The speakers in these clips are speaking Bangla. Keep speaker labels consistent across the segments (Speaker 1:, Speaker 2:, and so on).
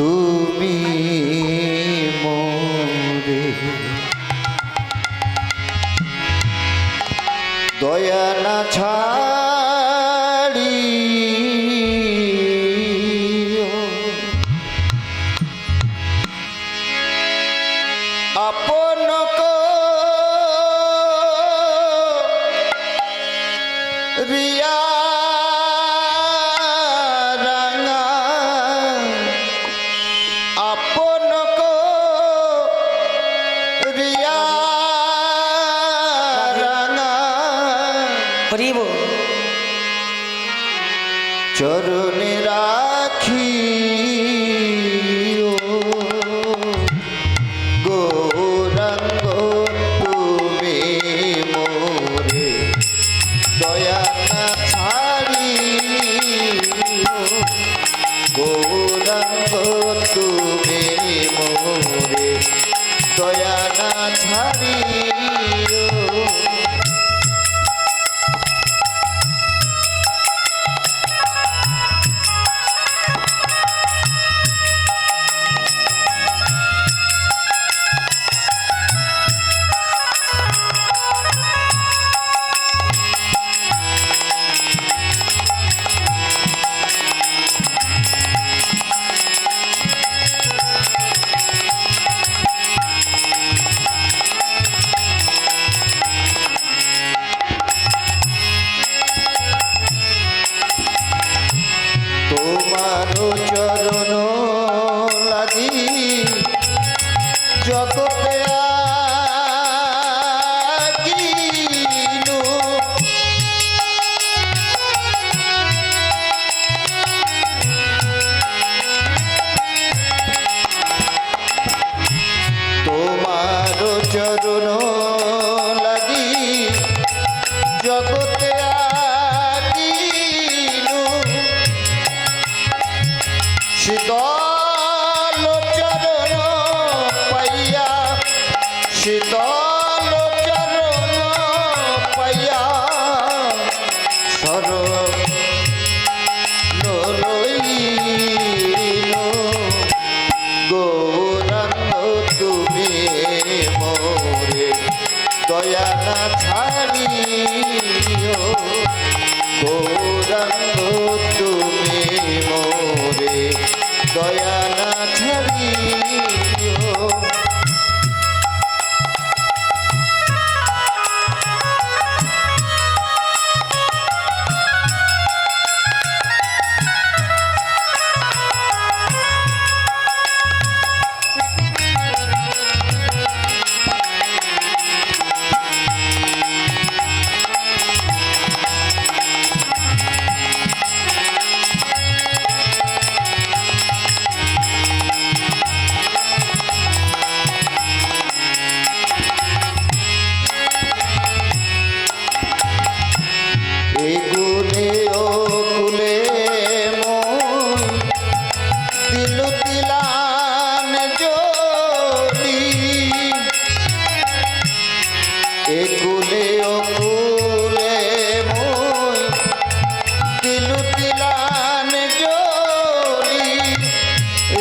Speaker 1: তুমি মোরে। দয়া না ছাড়ি
Speaker 2: হরিব
Speaker 1: চরণে রাখি দয়া না ছাড়ি জগতে তোমার চরণ লাগি জগতে শীতল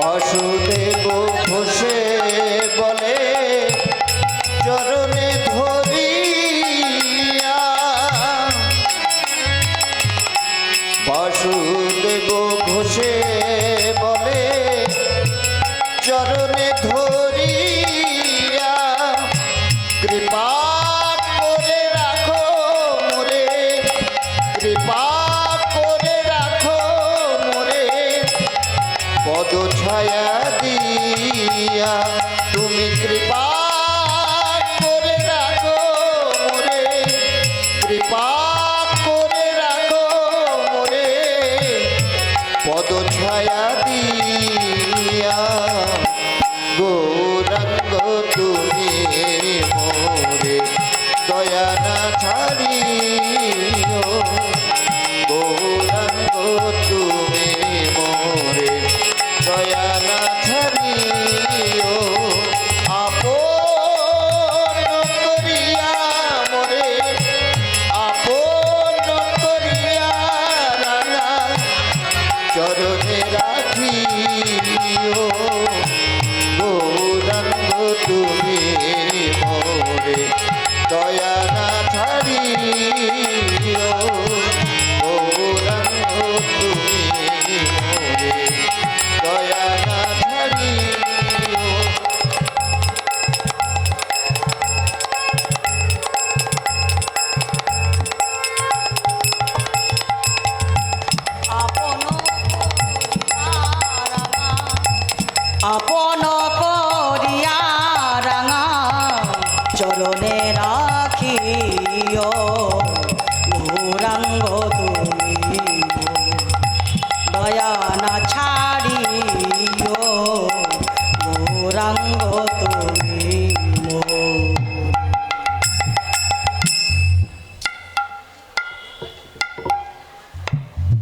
Speaker 1: বসুদেব ঘোষে বলে চরণে ধরিয়া। বসুদেব ঘোষে বলে চরণে ধরিয়া। ছায়া দিয়া, তুমি কৃপা করে রাখো মোরে কৃপা রাখো মোরে পদ ছায়া দিয়া, গৌরাঙ্গ তুমি মোরে, দয়া না ছাড়িও। গৌরাঙ্গ তুমি দয়া না ছাড়িও
Speaker 2: আপন করিয়া রাঙা চরণে রাখিও গৌরাঙ্গ তুমি